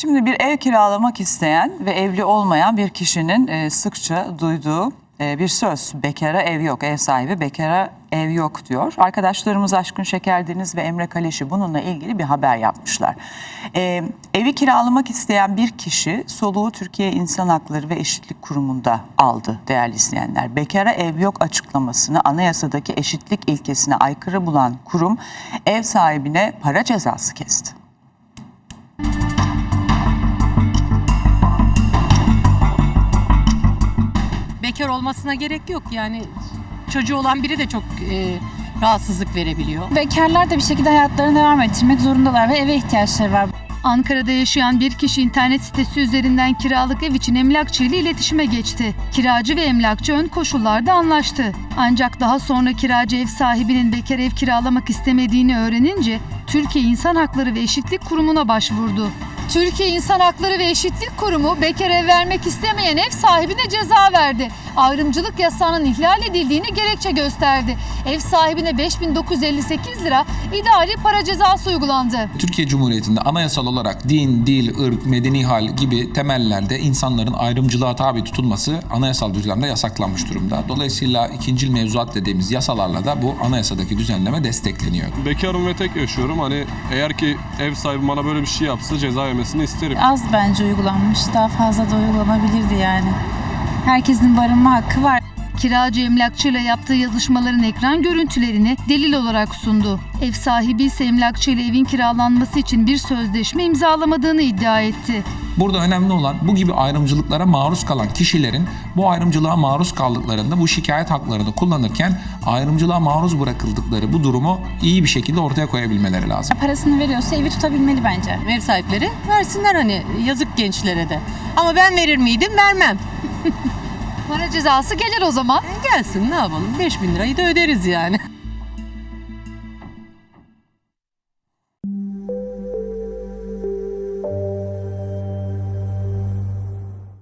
Şimdi bir ev kiralamak isteyen ve evli olmayan bir kişinin e, sıkça duyduğu e, bir söz. Bekara ev yok, ev sahibi bekara ev yok diyor. Arkadaşlarımız Aşkın Şeker Deniz ve Emre Kaleşi bununla ilgili bir haber yapmışlar. E, evi kiralamak isteyen bir kişi soluğu Türkiye İnsan Hakları ve Eşitlik Kurumu'nda aldı değerli izleyenler. Bekara ev yok açıklamasını anayasadaki eşitlik ilkesine aykırı bulan kurum ev sahibine para cezası kesti. Bekar olmasına gerek yok. Yani çocuğu olan biri de çok e, rahatsızlık verebiliyor. Bekarlar da bir şekilde hayatlarını devam ettirmek zorundalar ve eve ihtiyaçları var. Ankara'da yaşayan bir kişi internet sitesi üzerinden kiralık ev için emlakçı ile iletişime geçti. Kiracı ve emlakçı ön koşullarda anlaştı. Ancak daha sonra kiracı ev sahibinin bekar ev kiralamak istemediğini öğrenince Türkiye İnsan Hakları ve Eşitlik Kurumu'na başvurdu. Türkiye İnsan Hakları ve Eşitlik Kurumu bekar ev vermek istemeyen ev sahibine ceza verdi. Ayrımcılık yasağının ihlal edildiğini gerekçe gösterdi. Ev sahibine 5958 lira idari para cezası uygulandı. Türkiye Cumhuriyeti'nde anayasal olarak din, dil, ırk, medeni hal gibi temellerde insanların ayrımcılığa tabi tutulması anayasal düzlemde yasaklanmış durumda. Dolayısıyla ikincil mevzuat dediğimiz yasalarla da bu anayasadaki düzenleme destekleniyor. Bekarım ve tek yaşıyorum. Hani eğer ki ev sahibi bana böyle bir şey yapsa ceza yemesini isterim. Az bence uygulanmış. Daha fazla da uygulanabilirdi yani. Herkesin barınma hakkı var. Kiracı emlakçıyla yaptığı yazışmaların ekran görüntülerini delil olarak sundu. Ev sahibi ise emlakçı ile evin kiralanması için bir sözleşme imzalamadığını iddia etti. Burada önemli olan bu gibi ayrımcılıklara maruz kalan kişilerin bu ayrımcılığa maruz kaldıklarında bu şikayet haklarını kullanırken ayrımcılığa maruz bırakıldıkları bu durumu iyi bir şekilde ortaya koyabilmeleri lazım. Parasını veriyorsa evi tutabilmeli bence. Ev sahipleri versinler hani yazık gençlere de. Ama ben verir miydim? Vermem. Para cezası gelir o zaman. Gelsin ne yapalım? 5000 lirayı da öderiz yani.